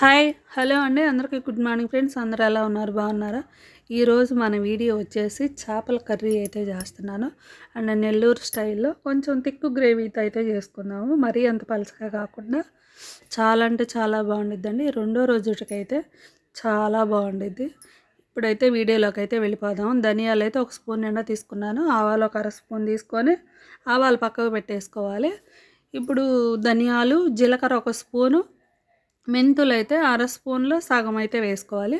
Hi hello అండి. అందరికీ good morning friends. అందరు ఎలా ఉన్నారు? బాగున్నారా? ఈరోజు మన వీడియో వచ్చేసి చేపల కర్రీ అయితే చేస్తున్నాను. అండ్ నెల్లూరు స్టైల్లో కొంచెం తిక్కు గ్రేవీతో అయితే చేసుకుందాము. మరీ అంత పలసగా కాకుండా చాలా అంటే చాలా బాగుండిద్దండి. రెండో రోజుకైతే చాలా బాగుండిద్ది. ఇప్పుడైతే వీడియోలోకి అయితే వెళ్ళిపోదాం. ధనియాలు అయితే ఒక స్పూన్ నిండా తీసుకున్నాను. ఆవాలు ఒక అర స్పూన్ తీసుకొని ఆవాలు పక్కకు పెట్టేసుకోవాలి. ఇప్పుడు ధనియాలు జీలకర్ర ఒక స్పూను మెంతులు అయితే అర స్పూన్లో సగం అయితే వేసుకోవాలి.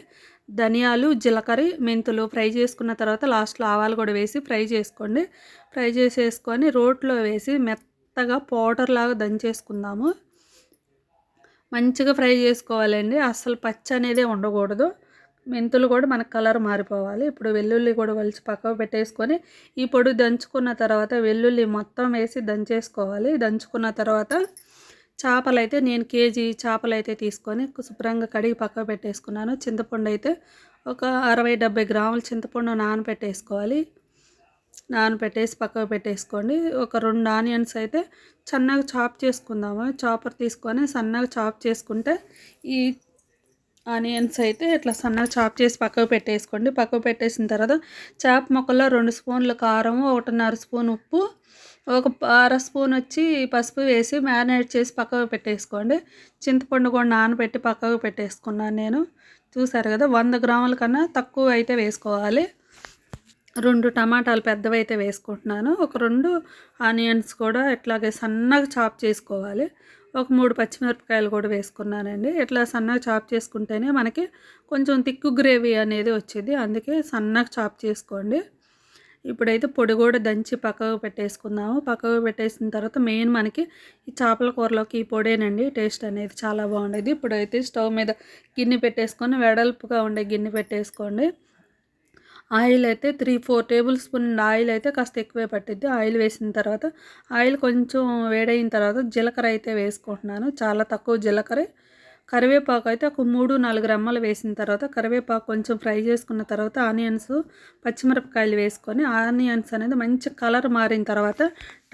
ధనియాలు జీలకర్ర మెంతులు ఫ్రై చేసుకున్న తర్వాత లాస్ట్లో ఆవాలు కూడా వేసి ఫ్రై చేసుకోండి. ఫ్రై చేసేసుకొని రోట్లో వేసి మెత్తగా పౌడర్ లాగా దంచేసుకుందాము. మంచిగా ఫ్రై చేసుకోవాలండి. అస్సలు పచ్చి అనేది ఉండకూడదు. మెంతులు కూడా మనకు కలర్ మారిపోవాలి. ఇప్పుడు వెల్లుల్లి కూడా వలిచి పక్కకు పెట్టేసుకొని ఈ పొడి దంచుకున్న తర్వాత వెల్లుల్లి మొత్తం వేసి దంచేసుకోవాలి. దంచుకున్న తర్వాత చేపలు అయితే నేను కేజీ చేపలు అయితే తీసుకొని శుభ్రంగా కడిగి పక్కకు పెట్టేసుకున్నాను. చింతపండు అయితే ఒక అరవై డెబ్బై గ్రాముల చింతపండు నానబెట్టేసుకోవాలి. నానబెట్టేసి పక్కకు పెట్టేసుకోండి. ఒక రెండు ఆనియన్స్ అయితే సన్నగా చాప్ చేసుకుందాము. చాపర్ తీసుకొని సన్నగా చాప్ చేసుకుంటే ఈ ఆనియన్స్ అయితే ఇట్లా సన్నగా చాప్ చేసి పక్కకు పెట్టేసుకోండి. పక్కకు పెట్టేసిన తర్వాత చేప మొక్కల్లో రెండు స్పూన్ల కారం ఒకటిన్నర స్పూన్ ఉప్పు ఒక అర స్పూన్ వచ్చి పసుపు వేసి మ్యారినేట్ చేసి పక్కకు పెట్టేసుకోండి. చింతపండు కూడా నానబెట్టి పక్కకు పెట్టేసుకున్నాను నేను. చూసారు కదా వంద గ్రాముల కన్నా తక్కువ అయితే వేసుకోవాలి. రెండు టమాటాలు పెద్దవి అయితే వేసుకుంటున్నాను. ఒక రెండు ఆనియన్స్ కూడా ఇట్లాగే సన్నగా చాప్ చేసుకోవాలి. ఒక మూడు పచ్చిమిరపకాయలు కూడా వేసుకున్నానండి. ఇట్లా సన్నగా చాప్ చేసుకుంటేనే మనకి కొంచెం తిక్కు గ్రేవీ అనేది వచ్చేది. అందుకే సన్నగా చాప్ చేసుకోండి. ఇప్పుడైతే పొడి కూడా దంచి పక్కకు పెట్టేసుకుందాము. పక్కకు పెట్టేసిన తర్వాత మెయిన్ మనకి ఈ చేపల కూరలోకి ఈ పొడేనండి. టేస్ట్ అనేది చాలా బాగుండేది. ఇప్పుడైతే స్టవ్ మీద గిన్నె పెట్టేసుకొని వెడల్పుగా ఉండే గిన్నె పెట్టేసుకోండి. ఆయిల్ అయితే three four tablespoon oil అయితే కాస్త ఎక్కువే పట్టిద్ది. ఆయిల్ వేసిన తర్వాత ఆయిల్ కొంచెం వేడైన తర్వాత జీలకర్ర అయితే వేసుకుంటున్నాను. చాలా తక్కువ జీలకర్ర. కరివేపాకు అయితే ఒక మూడు నాలుగు రెమ్మలు వేసిన తర్వాత కరివేపాకు కొంచెం ఫ్రై చేసుకున్న తర్వాత ఆనియన్స్ పచ్చిమిరపకాయలు వేసుకొని ఆనియన్స్ అనేది మంచి కలర్ మారిన తర్వాత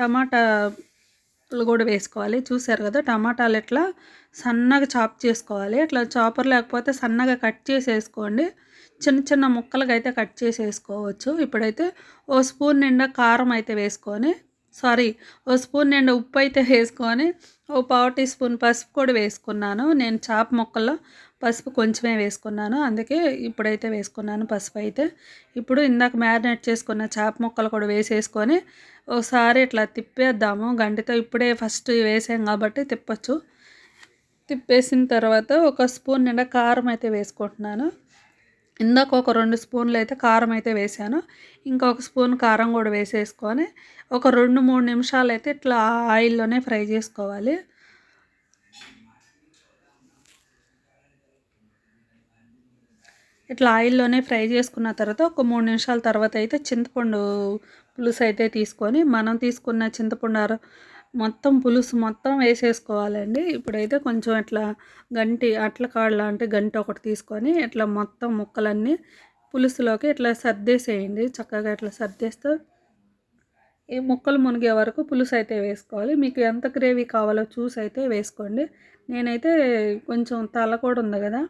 టమాటాలు కూడా వేసుకోవాలి. చూసారు కదా టమాటాలు ఎట్లా సన్నగా చాప్ చేసుకోవాలి. ఇట్లా చాపర్ లేకపోతే సన్నగా కట్ చేసేసుకోండి. చిన్న చిన్న ముక్కలుగా అయితే కట్ చేసేసుకోవచ్చు. ఇప్పుడైతే ఓ స్పూన్ నిండా కారం అయితే వేసుకొని సారీ ఓ స్పూన్ నిండా ఉప్పు అయితే వేసుకొని ఓ పావు టీ స్పూన్ పసుపు కూడా వేసుకున్నాను. నేను చాప ముక్కల్లో పసుపు కొంచెమే వేసుకున్నాను. అందుకే ఇప్పుడైతే వేసుకున్నాను పసుపు అయితే. ఇప్పుడు ఇందాక మ్యారినేట్ చేసుకున్న చేప ముక్కలు కూడా వేసేసుకొని ఒకసారి ఇట్లా తిప్పేద్దాము. గంటితో ఇప్పుడే ఫస్ట్ వేసాం కాబట్టి తిప్పచ్చు. తిప్పేసిన తర్వాత ఒక స్పూన్ నిండా కారం అయితే వేసుకుంటున్నాను. ఇందాక ఒక రెండు స్పూన్లు అయితే కారం అయితే వేసాను. ఇంకొక స్పూన్ కారం కూడా వేసేసుకొని ఒక రెండు మూడు నిమిషాలు అయితే ఇట్లా ఆయిల్లోనే ఫ్రై చేసుకోవాలి. ఇట్లా ఆయిల్లోనే ఫ్రై చేసుకున్న తర్వాత ఒక మూడు నిమిషాల తర్వాత అయితే చింతపండు పులుసు అయితే తీసుకొని మనం తీసుకున్న చింతపండు మొత్తం పులుసు మొత్తం వేసేసుకోవాలండి. ఇప్పుడైతే కొంచెం ఇట్లా గంటి అట్ల కాళ్ళ అంటే గంట ఒకటి తీసుకొని ఇట్లా మొత్తం ముక్కలన్నీ పులుసులోకి ఇట్లా సర్దేసేయండి. చక్కగా ఇట్లా సర్దేస్తే ఈ ముక్కలు మునిగే వరకు పులుసు అయితే వేసుకోవాలి. మీకు ఎంత గ్రేవీ కావాలో చూసి అయితే వేసుకోండి. నేనైతే కొంచెం తల కూడా ఉంది కదా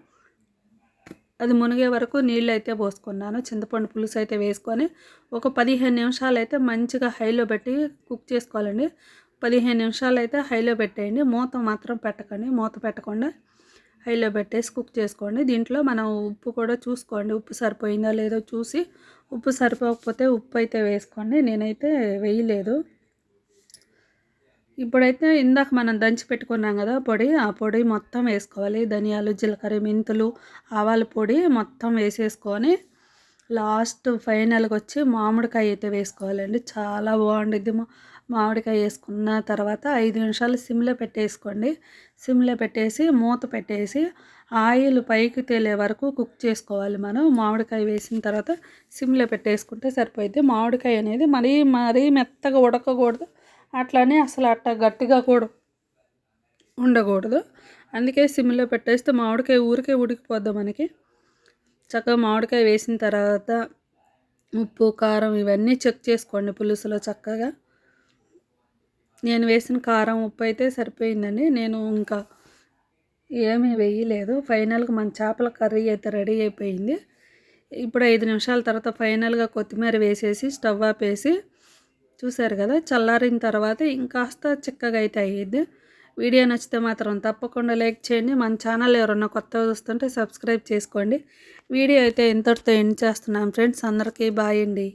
అది మునిగే వరకు నీళ్ళు అయితే పోసుకున్నాను. చింతపండు పులుసు అయితే వేసుకొని ఒక పదిహేను నిమిషాలు అయితే మంచిగా హైలో పెట్టి కుక్ చేసుకోవాలండి. పదిహేను నిమిషాలు అయితే హైలో పెట్టేయండి. మూత మాత్రం పెట్టకండి. మూత పెట్టకుండా హైలో పెట్టేసి కుక్ చేసుకోండి. దీంట్లో మనం ఉప్పు కూడా చూసుకోండి. ఉప్పు సరిపోయిందో లేదో చూసి ఉప్పు సరిపోకపోతే ఉప్పు అయితే వేసుకోండి. నేనైతే వేయలేదు. ఇప్పుడైతే ఇందాక మనం దంచి పెట్టుకున్నాం కదా పొడి ఆ పొడి మొత్తం వేసుకోవాలి. ధనియాలు జీలకర్ర మెంతులు ఆవాల పొడి మొత్తం వేసేసుకొని లాస్ట్ ఫైనల్గా వచ్చి మామిడికాయ అయితే వేసుకోవాలండి. చాలా బాగుండిద్ది. మామిడికాయ వేసుకున్న తర్వాత ఐదు నిమిషాలు సిమ్లో పెట్టేసుకోండి. సిమ్లో పెట్టేసి మూత పెట్టేసి ఆయిల్ పైకి తేలే వరకు కుక్ చేసుకోవాలి మనం. మామిడికాయ వేసిన తర్వాత సిమ్లో పెట్టేసుకుంటే సరిపోయిద్ది. మామిడికాయ అనేది మరీ మరీ మెత్తగా ఉడకకూడదు. అట్లానే అసలు అట్ట గట్టిగా కూడా ఉండకూడదు. అందుకే సిమ్లో పెట్టేస్తే మామిడికాయ ఊరికే ఉడికిపోద్ది మనకి. చక్కగా మామిడికాయ వేసిన తర్వాత ఉప్పు కారం ఇవన్నీ చెక్ చేసుకోండి పులుసులో చక్కగా. నేను వేసిన కారం ఉప్పు అయితే సరిపోయిందండి. నేను ఇంకా ఏమీ వేయలేదు. ఫైనల్గా మన చేపల కర్రీ అయితే రెడీ అయిపోయింది. ఇప్పుడు ఐదు నిమిషాల తర్వాత ఫైనల్గా కొత్తిమీర వేసేసి స్టవ్ ఆపేసి చూసారు కదా చల్లారిన తర్వాత ఇంకాస్త చిక్కగా అయితే అయ్యిద్ది. వీడియో నచ్చితే మాత్రం తప్పకుండా లైక్ చేయండి. మన ఛానల్ ఎవరన్నా కొత్తగా చూస్తుంటే సబ్స్క్రైబ్ చేసుకోండి. వీడియో అయితే ఇంతటితో ఎండ్ చేస్తున్నాం ఫ్రెండ్స్. అందరికీ బాయ్ అండి.